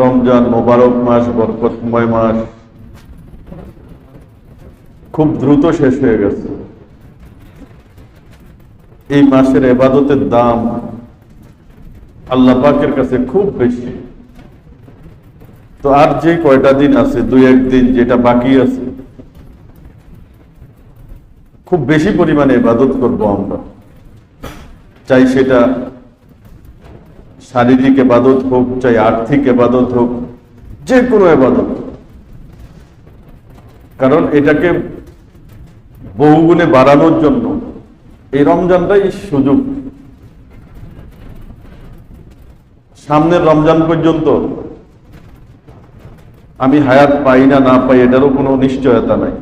রমজান মোবারক মাস বরকতময় মাস খুব দ্রুত শেষ হয়ে গেছে। এই মাসের এবাদতের দাম আল্লাহ পাকের কাছে খুব বেশি। তো আর যে কয়টা দিন আছে, দুই একদিন যেটা বাকি আছে, খুব বেশি পরিমাণে ইবাদত করব আমরা। চাই সেটা শারীরিক এবাদত হোক, চাই আর্থিক এবাদত হোক, যে কোনো এবাদত কারণ এটাকে বহুগুণে বাড়ানোর জন্য এই রমজানটাই সুযোগ। সামনের রমজান পর্যন্ত আমি হায়াত পাই না না পাই, এটারও কোনো নিশ্চয়তা নাই।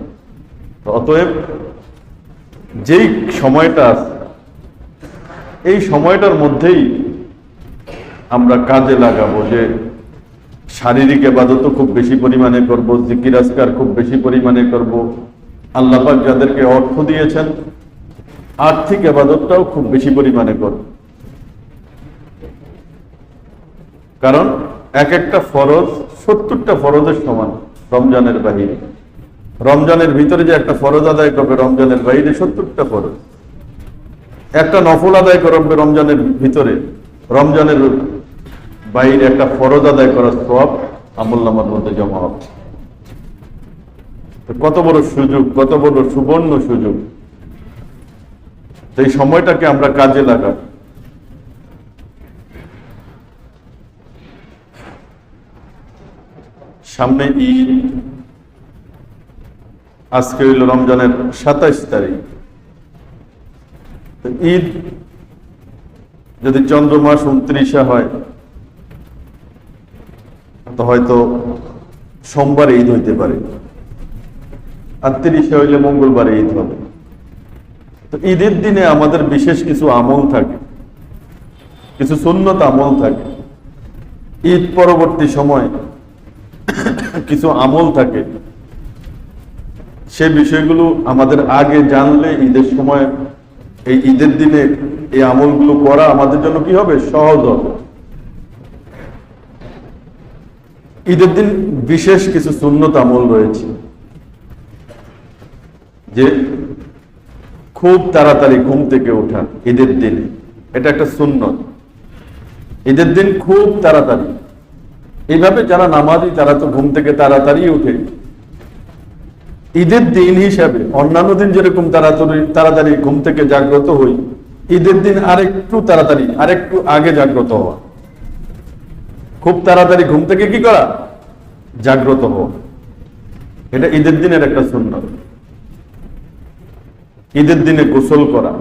অতএব যেই সময়টা এই সময়টার মধ্যেই আমরা কাজে লাগাবো যে শারীরিক এবাদত খুব বেশি পরিমাণে করব, জিকির আজকার খুব বেশি পরিমাণে করব। আল্লাপাক যাদেরকে অর্থ দিয়েছেন, আর্থিক এবাদতটাও খুব বেশি পরিমাণে করব। কারণ এক একটা ফরজ সত্তরটা ফরজের সমান রমজানের বাহিরে। রমজানের ভিতরে যে একটা ফরজ আদায় করবে রমজানের বাইরে সত্তরটা ফরজ। একটা নফল আদায় করবে রমজানের ভিতরে। রমজানের বাইরে একটা ফরজ আদায় করার সব আমল্লামার মধ্যে জমা হবে। কত বড় সুযোগ, কত বড় সুবর্ণ সুযোগ। এই সময়টাকে আমরা কাজে লাগাব। সামনে ঈদ। আজকে হইল রমজানের সাতাইশ তারিখ। ঈদ যদি চন্দ্র মাস উনত্রিশে হয় তো হয়তো সোমবার ঈদ হইতে পারে। আর তিরিশে হইলে মঙ্গলবার ঈদ হবে। তো ঈদের দিনে আমাদের বিশেষ কিছু আমল থাকে। কিছু সুন্নত আমল থাকে। ঈদ পরবর্তী সময় কিছু আমল থাকে। সে বিষয়গুলো আমাদের আগে জানলে ঈদের সময় এই ঈদের দিনে এই আমলগুলো করা আমাদের জন্য কি হবে? সহজ হবে। ঈদের দিন বিশেষ কিছু সুন্নত আমল রয়েছে, যে খুব তাড়াতাড়ি ঘুম থেকে ওঠা ঈদের দিনে। এটা একটা সুন্নত। ঈদের দিন খুব তাড়াতাড়ি। এইভাবে যারা নামাজি, তারা তো ঘুম থেকে তাড়াতাড়ি উঠে। ঈদের দিন হিসাবে অন্যান্য দিন যেরকম তাড়াতাড়ি তাড়াতাড়ি ঘুম থেকে জাগ্রত হই, ঈদের দিন আরেকটু তাড়াতাড়ি, আরেকটু আগে জাগ্রত হওয়া। খুব তাড়াতাড়ি ঘুম থেকে কি করা? জাগ্রত হওয়া এটা ঈদের দিনের একটা সুন্দর ঈদের দিনে গোসল করা,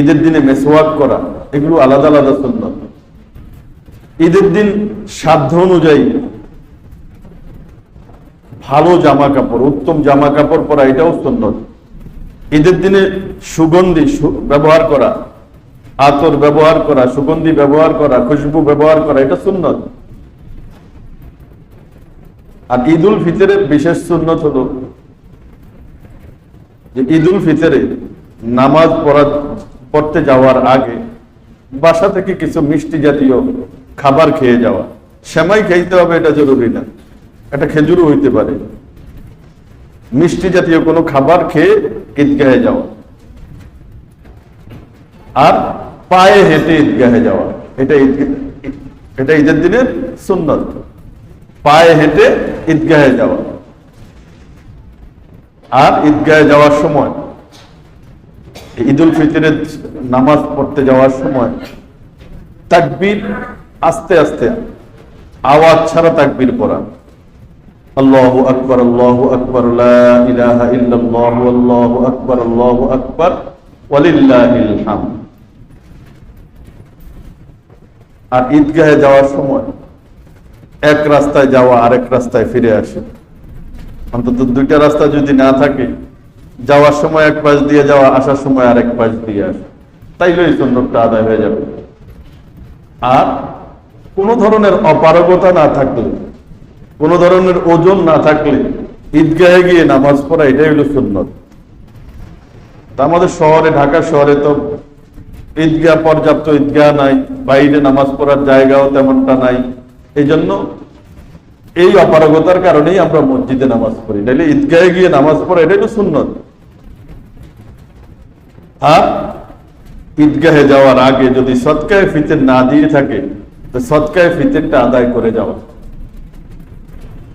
ঈদের দিনে মেসোয়াক করা, এগুলো আলাদা আলাদা সুন্দর ঈদের দিন সাধ্য অনুযায়ী ভালো জামা কাপড় উত্তম জামা কাপড় পরা এটাও সুন্দর ঈদের দিনে সুগন্ধি ব্যবহার করা আতর ব্যবহার করা, সুগন্ধি ব্যবহার করা, খুশবু ব্যবহার করা, এটা সুন্নত। আর ঈদ উল ফিতরের বিশেষ সুন্নত হলো যে ঈদ উল ফিতরে নামাজ পড়া পড়তে যাওয়ার আগে বাসা থেকে কিছু মিষ্টি জাতীয় খাবার খেয়ে যাওয়া। সেমাই খাইতে হবে এটা জরুরি না। এটা খেজুরও হইতে পারে। মিষ্টি জাতীয় কোনো খাবার খেয়ে ঈদগাহে যাওয়া। আর পায়ে হেঁটে ঈদগাহে যাওয়া। এটা এটা ঈদের দিনের সুন্নত। পায়ে হেঁটে ঈদগাহে যাওয়া। আর ঈদগাহে যাওয়ার সময় ঈদ উল ফিতরের নামাজ পড়তে যাওয়ার সময় তাকবীর আস্তে আস্তে, আওয়াজ ছাড়া তাকবির পড়া। আল্লাহু আকবার, আল্লাহু আকবর আল্লাহু আকবার আল্লাহু আকবার, ওয়ালিল্লাহিল হামদ। আর ঈদগাহে যাওয়ার সময় এক রাস্তায় যাওয়া আরেক রাস্তায় ফিরে আসে। অন্তত দুইটা রাস্তা যদি না থাকে, যাওয়ার সময় এক পাশ দিয়ে যাওয়া, আসার সময় আরেক পাশ দিয়ে আসে। তাইলে এই সুন্নতটা আদায় হয়ে যাবে। আর কোনো ধরনের অপারগতা না থাকলে, কোনো ধরনের ওজন না থাকলে ঈদগাহে গিয়ে নামাজ পড়া, এটাই হলো সুন্নত। তা আমাদের শহরে, ঢাকা শহরে তো ঈদগাহ পর্যাপ্ত ঈদগাহ নাই, বাইরে নামাজ পড়ার জায়গাও তেমনটা নাই। এই জন্য এই অপারগতার কারণেই আমরা মসজিদে নামাজ পড়ি। নাহলে ঈদগাহে গিয়ে নামাজ পড়া এটাই তো সুন্নত। আর ঈদগাহে যাওয়ার আগে যদি সৎকায় ফিতের না দিয়ে থাকে, তো সৎকায় ফিতেরটা আদায় করে যাওয়া।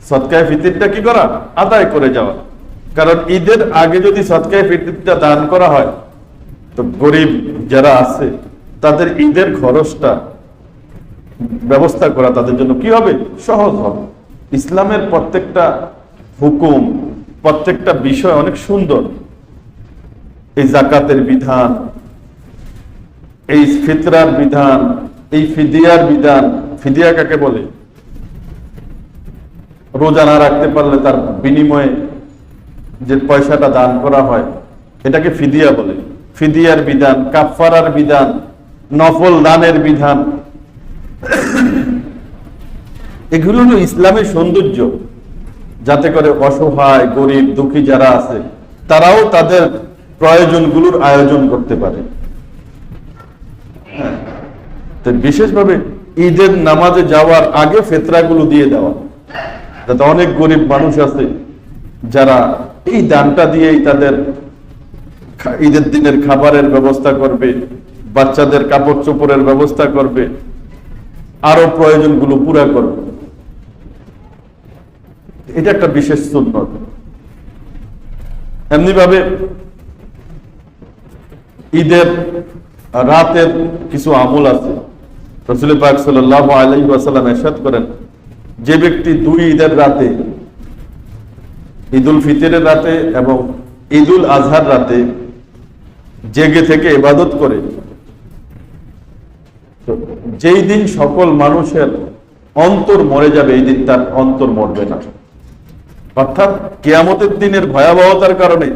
সৎকায় ফিতিরটা কি করা? আদায় করে যাওয়া। কারণ ঈদের আগে যদি সৎকায় ফিতিরটা দান করা হয় তো গরিব যারা আছে, তাদের ঈদের খরচটা ব্যবস্থা করা তাদের জন্য কি হবে? সহজ হবে। ইসলামের প্রত্যেকটা হুকুম, প্রত্যেকটা বিষয় অনেক সুন্দর। এই জাকাতের বিধান, এই ফিতরার বিধান, এই ফিদিয়ার বিধান, ফিদিয়া কাকে বলে? রোজা না রাখতে পারলে তার বিনিময়ে যে পয়সাটা দান করা হয়, এটাকে ফিদিয়া বলে। ফিদিয়ার বিধান কাফারার বিধান, নফল দানের বিধান। এগুলো হলো ইসলামের সৌন্দর্য। যাতে করে অসহায়, গরিব, দুঃখী যারা আছে, তারাও তাদের প্রয়োজনগুলোর আয়োজন করতে পারে। হ্যাঁ। তো বিশেষভাবে ঈদের নামাজে যাওয়ার আগে ফেতরাগুলো দিয়ে দেওয়া। যাতে অনেক গরিব মানুষ আছে, যারা এই দানটা দিয়েই তাদের ঈদের দিনের খাবারের ব্যবস্থা করবে, বাচ্চাদের কাপড় চোপড়ের ব্যবস্থা করবে, আরও প্রয়োজনগুলো পুরা করবে। এটা একটা বিশেষ সুন্নত। এমনি ভাবে ঈদের রাতের কিছু আমল আছে। করেন, যে ব্যক্তি দুই ঈদের রাতে, ঈদুল ফিতরের রাতে এবং ঈদুল আজহার রাতে জেগে থেকে ইবাদত করে। যেই দিন সকল মানুষের অন্তর মরে যাবে, এই দিন তার অন্তর মরবে না। অর্থাৎ কেয়ামতের দিনের ভয়াবহতার কারণে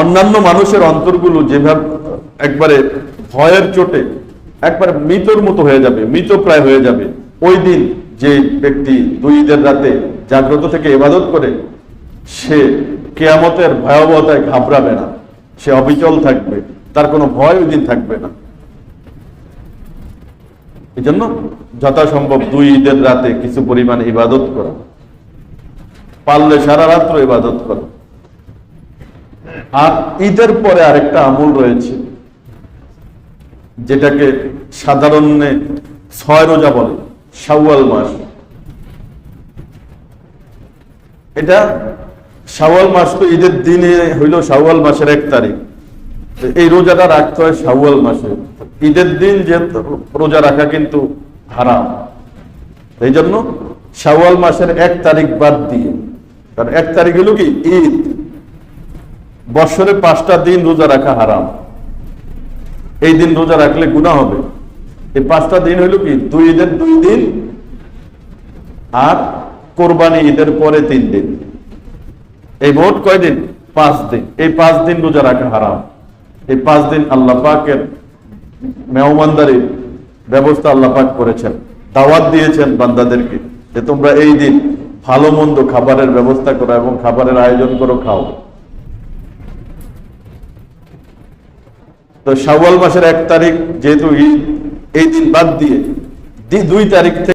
অন্যান্য মানুষের অন্তরগুলো যেভাবে একবারে ভয়ের চোটে একবারে মৃতর মতো হয়ে যাবে, মৃত প্রায় হয়ে যাবে, ওই দিন যে ব্যক্তি দুই ঈদের রাতে জাগ্রত থেকে ইবাদত করে, সে কেয়ামতের ভয়াবহতায় ঘাবড়াবে না। সে অবিচল থাকবে, তার কোনো ভয় ওই দিন থাকবে না। এই জন্য যথাসম্ভব দুই ঈদের রাতে কিছু পরিমাণ ইবাদত করা। পারলে সারা রাত্র ইবাদত করা। আর ঈদের পরে আরেকটা আমল রয়েছে, যেটাকে সাধারণে ছয় রোজা বলে, শাওয়াল মাস। এটা শাওয়াল মাস তো ঈদের দিনে হইল শাওয়াল মাসের এক তারিখ। এই রোজাটা রাখতে হয় শাওয়াল মাসে। ঈদের দিন যে রোজা রাখা কিন্তু হারাম। এই জন্য শাওয়াল মাসের এক তারিখ বাদ দিয়ে, কারণ এক তারিখ হলো কি? ঈদ। বৎসরে পাঁচটা দিন রোজা রাখা হারাম। এই দিন রোজা রাখলে গুণা হবে। এই পাঁচটা দিন হইল কি? দুই ঈদের দুই দিন, আর কোরবানি ঈদের পরে তিন দিন। এই মোট কয়দিন? পাঁচ দিন। এই পাঁচ দিন রোজা রাখা হারাম। এই পাঁচ দিন আল্লাহ পাকের মেহমানদারির ব্যবস্থা আল্লাহ পাক করেছেন। দাওয়াত দিয়েছেন বান্দাদেরকে যে তোমরা এই দিন ভালো মন্দ খাবারের ব্যবস্থা করো এবং খাবারের আয়োজন করো, খাও। তো শাওয়াল মাসের এক তারিখ যেহেতু ঈদ, এই দিন বাদ দিয়ে দুই তারিখ থেকে